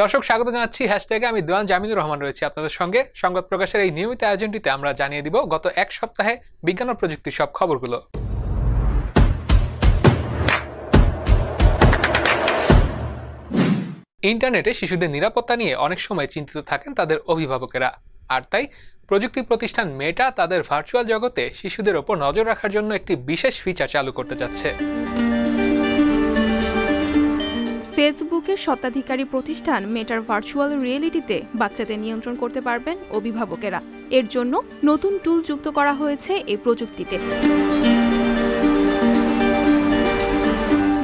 দর্শক, স্বাগত জানাচ্ছি হ্যাশট্যাগে আমি দেওয়ান জামিনুর রহমান রয়েছি আপনাদের সঙ্গে। সংবাদ প্রকাশের এই নিয়মিত আয়োজনটিতে আমরা জানিয়ে দিব গত এক সপ্তাহে বিজ্ঞান ও প্রযুক্তির সব খবরগুলো। ইন্টারনেটে শিশুদের নিরাপত্তা নিয়ে অনেক সময় চিন্তিত থাকেন তাদের অভিভাবকেরা। আর তাই প্রযুক্তি প্রতিষ্ঠান মেটা তাদের ভার্চুয়াল জগতে শিশুদের ওপর নজর রাখার জন্য একটি বিশেষ ফিচার চালু করতে যাচ্ছে। ফেসবুকের স্বত্বাধিকারী প্রতিষ্ঠান মেটার ভার্চুয়াল রিয়েলিটিতে বাচ্চাদের নিয়ন্ত্রণ করতে পারবেন অভিভাবকেরা। এর জন্য নতুন টুল যুক্ত করা হয়েছে এই প্রযুক্তিতে।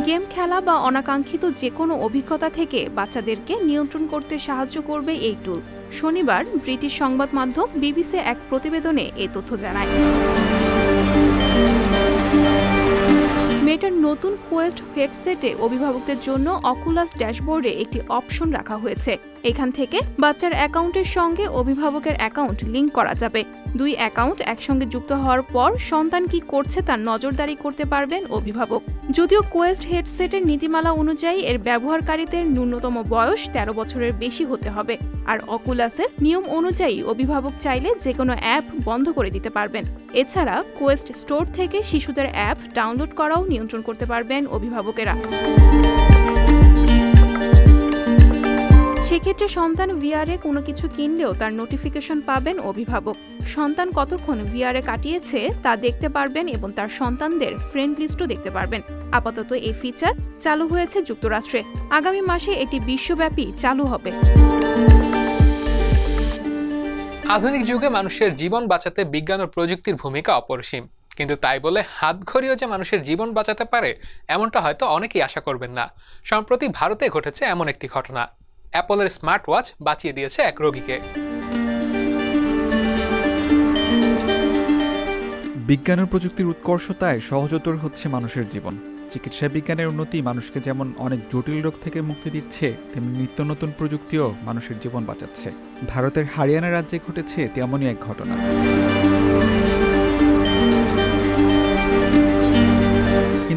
গেম খেলা বা অনাকাঙ্ক্ষিত যে কোনো অভিজ্ঞতা থেকে বাচ্চাদেরকে নিয়ন্ত্রণ করতে সাহায্য করবে এই টুল। শনিবার ব্রিটিশ সংবাদ মাধ্যম বিবিসি এক প্রতিবেদনে এ তথ্য জানায়। মেটার নতুন কোয়েস্ট হেডসেটে অভিভাবকদের জন্য অকুলাস ড্যাশবোর্ডে একটি অপশন রাখা হয়েছে। এখান থেকে বাচ্চার অ্যাকাউন্টের সঙ্গে অভিভাবকের অ্যাকাউন্ট লিঙ্ক করা যাবে। দুই অ্যাকাউন্ট একসঙ্গে যুক্ত হওয়ার পর সন্তান কি করছে তার নজরদারি করতে পারবেন অভিভাবক। যদিও কোয়েস্ট হেডসেটের নীতিমালা অনুযায়ী এর ব্যবহারকারীদের ন্যূনতম বয়স ১৩ বছরের বেশি হতে হবে। আর অকুলাসের নিয়ম অনুযায়ী অভিভাবক চাইলে যে কোনো অ্যাপ বন্ধ করে দিতে পারবেন। এছাড়া কোয়েস্ট স্টোর থেকে শিশুদের অ্যাপ ডাউনলোড করাও নিয়ন্ত্রণ করতে পারবেন অভিভাবকেরা। সেক্ষেত্রে সন্তান ভিআরে কোনো কিছু কিনলেও তার নোটিফিকেশন পাবেন অভিভাবক। সন্তান কতক্ষণ ভিআরে কাটিয়েছে তা দেখতে পারবেন এবং তার সন্তানদের ফ্রেন্ড লিস্টও দেখতে পারবেন। আপাতত এই ফিচার চালু হয়েছে যুক্তরাষ্ট্রে। আগামী মাসে এটি বিশ্বব্যাপী চালু হবে। আধুনিক যুগে মানুষের জীবন বাঁচাতে বিজ্ঞান ও প্রযুক্তির ভূমিকা অপরিসীম। কিন্তু তাই বলে হাত ঘড়িও যে মানুষের জীবন বাঁচাতে পারে, এমনটা হয়তো অনেকেই আশা করবেন না। সম্প্রতি ভারতে ঘটেছে এমন একটি ঘটনা। অ্যাপলের স্মার্ট ওয়াচ বাঁচিয়ে দিয়েছে এক রোগীকে। বিজ্ঞান ও প্রযুক্তির উৎকর্ষতায় সহজতর হচ্ছে মানুষের জীবন। চিকিৎসা বিজ্ঞানের উন্নতি মানুষকে যেমন অনেক জটিল রোগ থেকে মুক্তি দিচ্ছে, তেমনি নিত্য নতুন প্রযুক্তিও মানুষের জীবন বাঁচাচ্ছে। ভারতের হারিয়ানা রাজ্যে ঘটেছে তেমনই এক ঘটনা।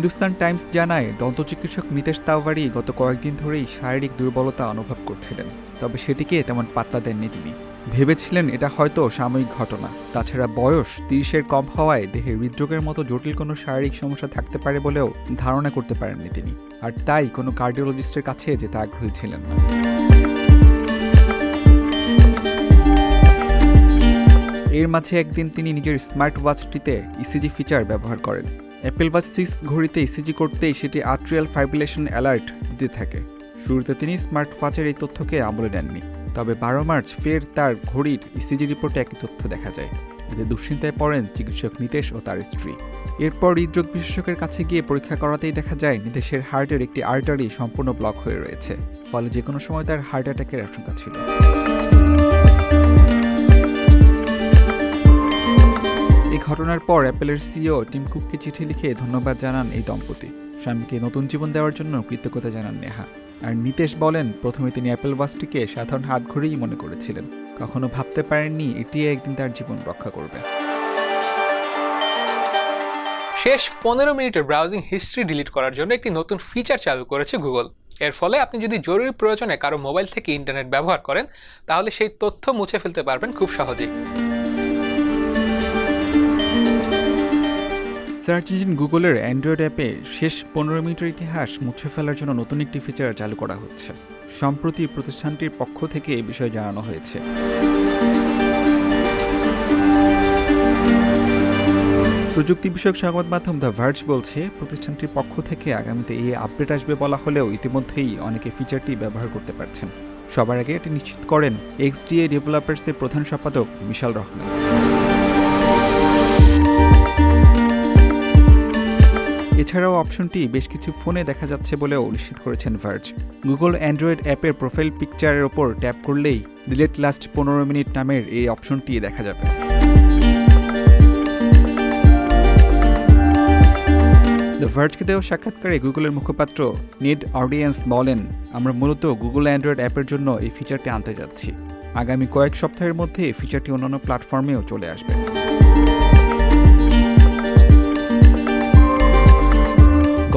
হিন্দুস্তান টাইমস জানায় দন্ত চিকিৎসক নিতেশ তাওয়ারি গত কয়েকদিন ধরেই শারীরিক দুর্বলতা অনুভব করছিলেন, তবে সেটিকে তেমন পাত্তা দেননি তিনি। ভেবেছিলেন এটা হয়তো সাময়িক ঘটনা। তাছাড়া বয়স তিরিশের কম হওয়ায় দেহে হৃদরোগের মতো জটিল কোনো শারীরিক সমস্যা থাকতে পারে বলেও ধারণা করতে পারেননি তিনি। আর তাই কোনো কার্ডিওলজিস্টের কাছে যেতে আগ্রহী ছিলেন না। এর মাঝে একদিন তিনি নিজের স্মার্ট ওয়াচটিতে ইসিজি ফিচার ব্যবহার করেন। অ্যাপেল ওয়াচ সিক্স ঘড়িতে ইসিজি করতেই সেটি আর্ট্রিয়াল ফাইব্রিলেশন অ্যালার্ট দিতে থাকে। শুরুতে তিনি স্মার্ট ওয়াচের এই তথ্যকে আমলে নেননি। তবে বারো মার্চ ফের তার ঘড়ির ইসিজি রিপোর্টে একই তথ্য দেখা যায়। এতে দুশ্চিন্তায় পড়েন চিকিৎসক নিতেশ ও তার স্ত্রী। এরপর হৃদরোগ বিশেষজ্ঞের কাছে গিয়ে পরীক্ষা করাতেই দেখা যায়, নিতেশের হার্টের একটি আর্টারি সম্পূর্ণ ব্লক হয়ে রয়েছে। ফলে যে কোনো সময় তার হার্ট অ্যাটাকের আশঙ্কা ছিল। এই ঘটনার পর অ্যাপেলের সিও টিম কুককে চিঠি লিখে ধন্যবাদ জানান এই দম্পতি। স্বামীকে নতুন জীবন দেওয়ার জন্য কৃতজ্ঞতা জানান নেহা। আর নিতেশ বলেন, প্রথমে তিনি অ্যাপেল ওয়াচটিকে সাধারণ হাত ঘড়িই মনে করেছিলেন। কখনো ভাবতে পারেননি এটি একদিন তার জীবন রক্ষা করবে। শেষ পনেরো মিনিটের ব্রাউজিং হিস্ট্রি ডিলিট করার জন্য একটি নতুন ফিচার চালু করেছে গুগল এর ফলে আপনি যদি জরুরি প্রয়োজনে কারও মোবাইল থেকে ইন্টারনেট ব্যবহার করেন, তাহলে সেই তথ্য মুছে ফেলতে পারবেন খুব সহজেই। সার্চ ইঞ্জিন গুগলের অ্যান্ড্রয়েড অ্যাপে শেষ পনেরো মিনিটের ইতিহাস মুছে ফেলার জন্য নতুন একটি ফিচার চালু করা হচ্ছে। সম্প্রতি প্রতিষ্ঠানটির পক্ষ থেকে এ বিষয়ে জানানো হয়েছে। প্রযুক্তি বিষয়ক সংবাদ মাধ্যম দ্য ভার্জ বলছে, প্রতিষ্ঠানটির পক্ষ থেকে আগামীতে এই আপডেট আসবে বলা হলেও ইতিমধ্যেই অনেকে ফিচারটি ব্যবহার করতে পারছেন। সবার আগে এটি নিশ্চিত করেন এক্সডিএ ডেভেলপার্সের প্রধান সম্পাদক বিশাল রহমান। এছাড়াও অপশনটি বেশ কিছু ফোনে দেখা যাচ্ছে বলেও নিশ্চিত করেছেন ভার্জ। গুগল অ্যান্ড্রয়েড অ্যাপের প্রোফাইল পিকচারের ওপর ট্যাপ করলেই ডিলেট লাস্ট পনেরো মিনিট নামের এই অপশনটি দেখা যাবে। দ্য ভার্জকে দেওয়া সাক্ষাৎকারে গুগলের মুখপাত্র নেড অডিয়েন্স বলেন, আমরা মূলত গুগল অ্যান্ড্রয়েড অ্যাপের জন্য এই ফিচারটি আনতে যাচ্ছি। আগামী কয়েক সপ্তাহের মধ্যে এই ফিচারটি অন্যান্য প্ল্যাটফর্মেও চলে আসবে।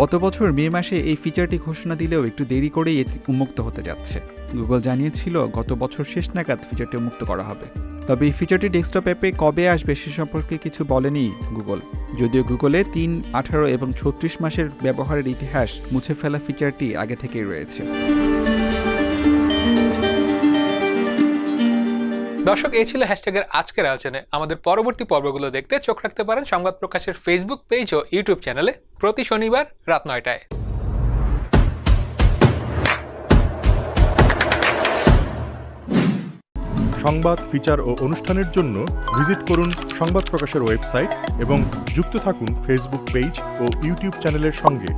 গত বছর মে মাসে এই ফিচারটি ঘোষণা দিলেও একটু দেরি করেই এটি উন্মুক্ত হতে যাচ্ছে। গুগল জানিয়েছিল গত বছর শেষ নাগাদ ফিচারটি উন্মুক্ত করা হবে। তবে এই ফিচারটি ডেস্কটপ অ্যাপে কবে আসবে সে সম্পর্কে কিছু বলেনি গুগল যদিও গুগলে তিন, আঠারো এবং ছত্রিশ মাসের ব্যবহারের ইতিহাস মুছে ফেলা ফিচারটি আগে থেকেই রয়েছে। দর্শক, এই ছিল হ্যাশট্যাগের আজকের আলোচনায় আমাদের পরবর্তী পর্বগুলো দেখতে চোখ রাখতে পারেন সংবাদ প্রকাশের ফেসবুক পেজ ও ইউটিউব চ্যানেলে প্রতি শনিবার রাত নয়টায়। সংবাদ ফিচার ও অনুষ্ঠানের জন্য ভিজিট করুন সংবাদ প্রকাশের ওয়েবসাইট এবং যুক্ত থাকুন ফেসবুক ও ইউটিউব চ্যানেলের সঙ্গে।